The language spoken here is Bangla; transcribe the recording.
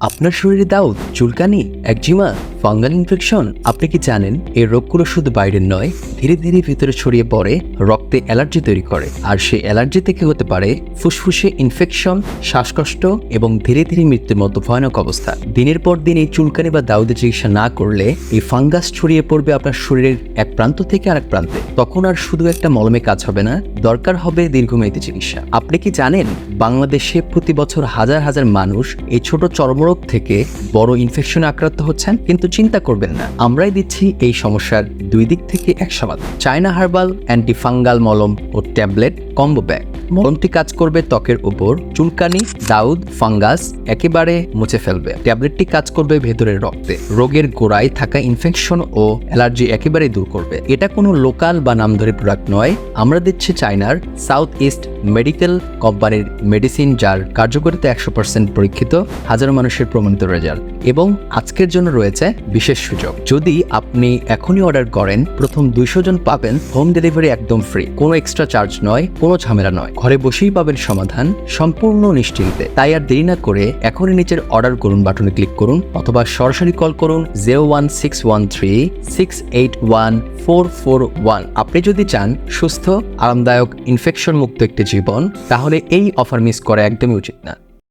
আপনার শরীরে দাও চুলকানি একজিমা ফাঙ্গাল ইনফেকশন, আপনি কি জানেন, এই রোগগুলো শুধু বাইরের নয়, ধীরে ধীরে ভিতরে ছড়িয়ে পড়ে, রক্তে অ্যালার্জি তৈরি করে। আর সেই অ্যালার্জি থেকে হতে পারে ফুসফুসে ইনফেকশন, শ্বাসকষ্ট এবং ধীরে ধীরে মৃত্যুর মতো ভয়ানক অবস্থা। দিনের পর দিন এই চুলকানি বা দাউদের চিকিৎসা না করলে এই ফাঙ্গাস ছড়িয়ে পড়বে আপনার শরীরের এক প্রান্ত থেকে আরেক প্রান্তে। তখন আর শুধু একটা মলমে কাজ হবে না, দরকার হবে দীর্ঘমেয়াদী চিকিৎসা। আপনি কি জানেন, বাংলাদেশে প্রতি বছর হাজার হাজার মানুষ এই ছোট চর্মরোগ থেকে বড় ইনফেকশনে আক্রান্ত হচ্ছেন? কিন্তু চিন্তা করবেন না, আমরাই দিচ্ছি এই সমস্যার দুই দিক থেকে এক সমাধান। চায়না হার্বাল, অ্যান্টিফাঙ্গাল মলম ও ট্যাবলেট কম্বো ব্যাগ মলমটি কাজ করবে ত্বকের উপর, চুলকানি, দাউদ, ফাঙ্গাস, একেবারে মুছে ফেলবে। ট্যাবলেটটি কাজ করবে ভেতরের রক্তে। রোগের গোড়ায় থাকা ইনফেকশন ও অ্যালার্জি একেবারে দূর করবে। এটা কোনো লোকাল বা নামধরে প্রোডাক্ট নয়। আমরা দিচ্ছি চায়নার সাউথ ইস্ট মেডিকেল কোম্পানির মেডিসিন যার কার্যকারিতা একশো পার্সেন্ট পরীক্ষিত, হাজারো মানুষের প্রমাণিত রেজাল্ট এবং আজকের জন্য রয়েছে বিশেষ সুযোগ। যদি আপনি এখনই অর্ডার করেন, প্রথম দুইশো জন পাবেন হোম ডেলিভারি একদম ফ্রি কোনো এক্সট্রা চার্জ নয়, কোনো ঝামেলা নয়। ঘরে বসেই পাবেন সমাধান সম্পূর্ণ নিশ্চিন্তে। তাই আর দেরি না করে এখনই নিচের অর্ডার করুন বাটনে ক্লিক করুন অথবা সরাসরি কল করুন zero one six one three, six eight one, four four one. আপনি যদি চান সুস্থ, আরামদায়ক ইনফেকশন মুক্ত একটি জীবন, তাহলে এই অফার মিস করা একদমই উচিত না।